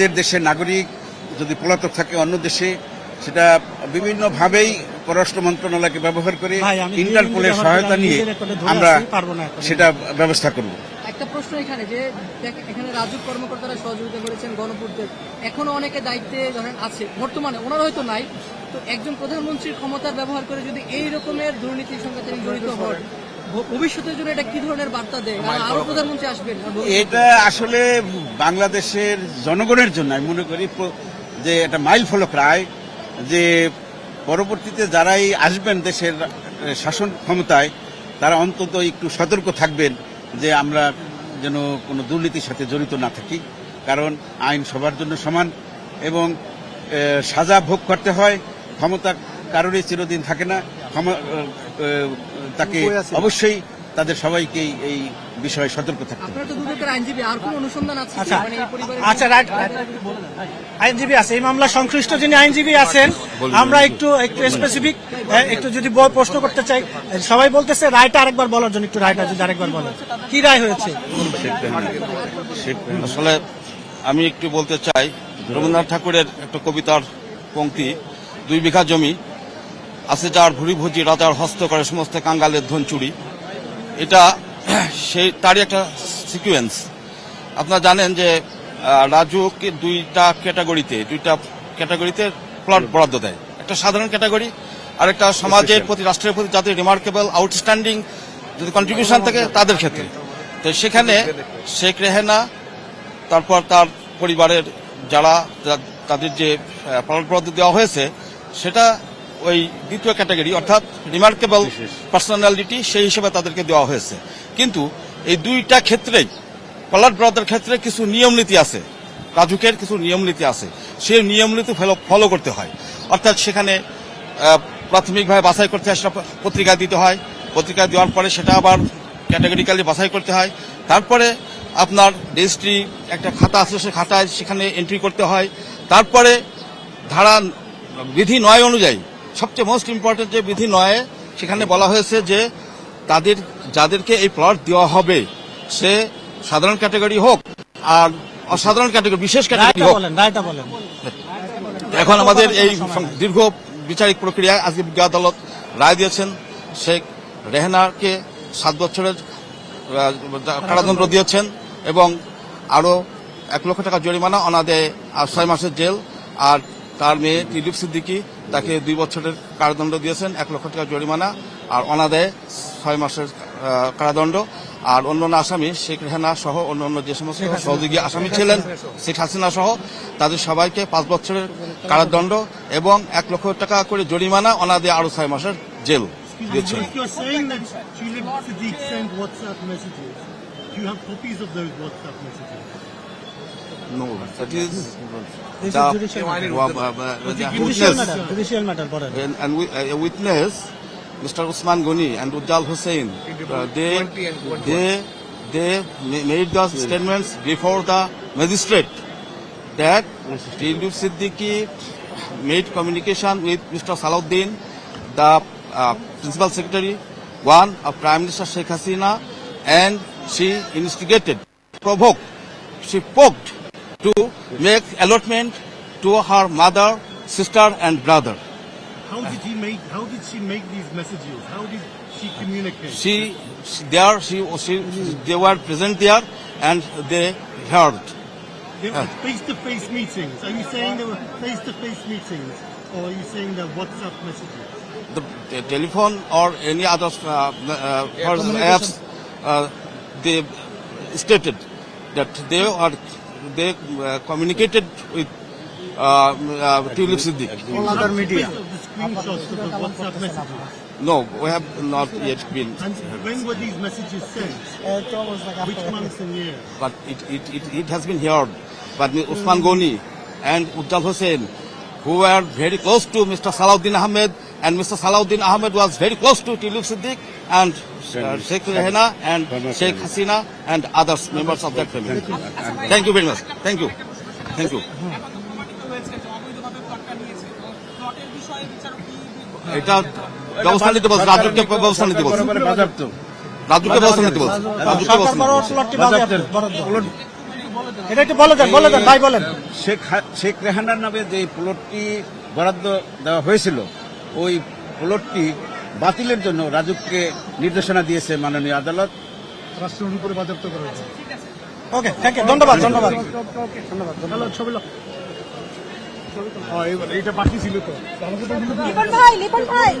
নিজের দেশের নাগরিক যদি পলাতক থাকে অন্য দেশে সেটা বিভিন্নভাবেই পররাষ্ট্র মন্ত্রণালয়কে ব্যবহার করে ইন্টারপোলের সহায়তা নিয়ে আমরা। সেটা ব্যবস্থা করব। একটা প্রশ্ন এখানে যে দেখ- এখানে রাজু কর্মকর্তারা সহযোগিতা করেছেন গণপূর্তের এখনও অনেকে দায়িত্বে ধরেন আছে বর্তমানে ওনারা হয়তো নাই। তো একজন প্রধানমন্ত্রীর ক্ষমতার ব্যবহার করে যদি এই রকমের দুর্নীতির সঙ্গে তিনি জড়িত হন। ভবিষ্যতের জন্য এটা কি ধরনের বার্তা দেয়? আর প্রধানমন্ত্রী আসবেন। এটা আসলে বাংলাদেশের জনগণের জন্য আমি মনে করি যে এটা মাইল ফলক রায় যে পরবর্তীতে যারাই আসবেন দেশের শাসন ক্ষমতায় তারা অন্তত একটু সতর্ক থাকবেন যে আমরা যেন কোনো দুর্নীতির সাথে জড়িত না থাকি। কারণ আইন সবার জন্য সমান এবং সাজা ভোগ করতে হয় ক্ষমতা কারোরই চিরদিন থাকে না। তাকে অবশ্যই তাদের সবাইকেই এই বিষয়ে সতর্ক থাকতে হবে। আপনারা তো দুদকের আইনজীবী আর কোন অনুসন্ধান আছে? আচ্ছা মানে এই আচ্ছা রাইট আইনজীবী আছে এই মামলা সংশ্লিষ্ট যিনি আইনজীবী আছেন আমরা একটু একটু স্পেসিফিক একটু যদি প্রশ্ন করতে চাই সবাই বলতেছে রায়টা আরেকবার বলার জন্য একটু রায়টা যদি আরেকবার বলেন। কি রায় হয়েছে? আসলে আমি একটু বলতে চাই রবীন্দ্রনাথ ঠাকুরের একটা কবিতার পংক্তি দুই বিঘা জমি আছে যার ভুরি ভুজি রাজার হস্ত করে সমস্ত কাঙ্গালের ধন চুরি। এটা সেই তারই একটা সিকুয়েন্স আপনারা জানেন যে রাজুকে দুইটা ক্যাটাগরিতে দুইটা ক্যাটাগরিতে প্লট বরাদ্দ দেয়। একটা সাধারণ ক্যাটাগরি আর একটা সমাজের প্রতি রাষ্ট্রের প্রতি যাদের রিমার্কেবল আউটস্ট্যান্ডিং যদি কন্ট্রিবিউশন থাকে তাদের ক্ষেত্রে। তো সেখানে শেখ রেহেনা তারপর তার পরিবারের যারা তাদের যে প্লট বরাদ্দ দেওয়া হয়েছে সেটা ওই দ্বিতীয় ক্যাটাগরি অর্থাৎ রিমার্কেবল পার্সোনালিটি সেই হিসেবে তাদেরকে দেওয়া হয়েছে। কিন্তু এই দুইটা ক্ষেত্রেই প্লট বরাদ্দের ক্ষেত্রে কিছু নিয়ম নীতি আছে রাজুকের কিছু নিয়ম নীতি আছে সেই নিয়ম নীতি ফলো করতে হয়। অর্থাৎ সেখানে প্রাথমিকভাবে বাছাই করতে হয় সেটা পত্রিকা দিতে হয়। পত্রিকা দেওয়ার পরে সেটা আবার ক্যাটাগরিক্যালি বাছাই করতে হয়। তারপরে আপনার রেজিস্ট্রি একটা খাতা আছে সে খাতায় সেখানে এন্ট্রি করতে হয়। তারপরে ধারা বিধি নয় অনুযায়ী সবচেয়ে মোস্ট ইম্পর্টেন্ট যে বিধি নয় সেখানে বলা হয়েছে যে তাদের যাদেরকে এই প্লট দেওয়া হবে সে সাধারণ ক্যাটাগরি হোক আর অসাধারণ ক্যাটাগরি বিশেষ ক্যাটাগরি হোক। এখন আমাদের এই দীর্ঘ বিচারিক প্রক্রিয়ায় আজকে বিজ্ঞ আদালত রায় দিয়েছেন শেখ রেহনাকে সাত বছরের কারাদণ্ড দিয়েছেন এবং আরও এক লক্ষ টাকা জরিমানা অনাদে আর ছয় মাসের জেল আর তার মেয়ে টিলিপ সিদ্দিকি তাকে দুই বছরের কারাদণ্ড দিয়েছেন এক লক্ষ টাকা জরিমানা আর অনাদায়ে ছয় মাসের কারাদণ্ড। আর অন্যান্য আসামি শেখ রেহানা সহ অন্যান্য যে সমস্ত সহযোগী আসামি ছিলেন শেখ হাসিনা সহ তাদের সবাইকে পাঁচ বছরের কারাদণ্ড এবং এক লক্ষ টাকা করে জরিমানা অনাদে আরও ছয় মাসের জেল দিয়েছেন। You have copies of those WhatsApp messages? No, that is the, is judicial matter. uh, uh, uh, and, a witness, Mr. Usman Goni and Ujjal Hussain, uh, they they they made the statements before the magistrate that Tilip Siddiqui made communication with Mr. Salahuddin, the uh, principal secretary, one of Prime Minister Sheikh Hasina, and she instigated, provoked, she poked to make allotment to her mother, sister, and brother. How did he make? How did she make these messages? How did she communicate? she, she there she, she they were present there and they heard They were face-to-face meetings. Are you saying they were face-to-face meetings, or are you saying they're WhatsApp messages? the, the telephone or any other uh, uh, apps uh, they stated that they are they uh, communicated with uh, uh, Tulip Siddiq. Other media. No, we have not yet been, And when were these messages sent? Which months and years? but it, it, it, it has been heard. But Usman Goni and Uddal Hussain, who were very close to Mr. Salahuddin Ahmed, and Mr. Salahuddin Ahmed was very close to Tilip Siddiq and uh, Sheikh Rehana and Sheikh Hasina and others members of that family. Thank you very much. Thank you. Thank you. এটা ব্যবস্থা নিতে বলছে রাজুকে ব্যবস্থা নিতে বলছে রাজুকে ব্যবস্থা নিতে বলছে রাজুকে ব্যবস্থা নিতে বলছে এটা একটু বলে দেন বলে দেন ভাই বলেন। শেখ শেখ রেহানার নামে যে প্লটটি বরাদ্দ দেওয়া হয়েছিল ওই প্লটটি বাতিলের জন্য রাজুককে নির্দেশনা দিয়েছে মাননীয় আদালত। করা হয়েছে। ওকে থ্যাংক ইউ ধন্যবাদ ধন্যবাদ। বাকি ছিল তো। ভাই লিপন ভাই।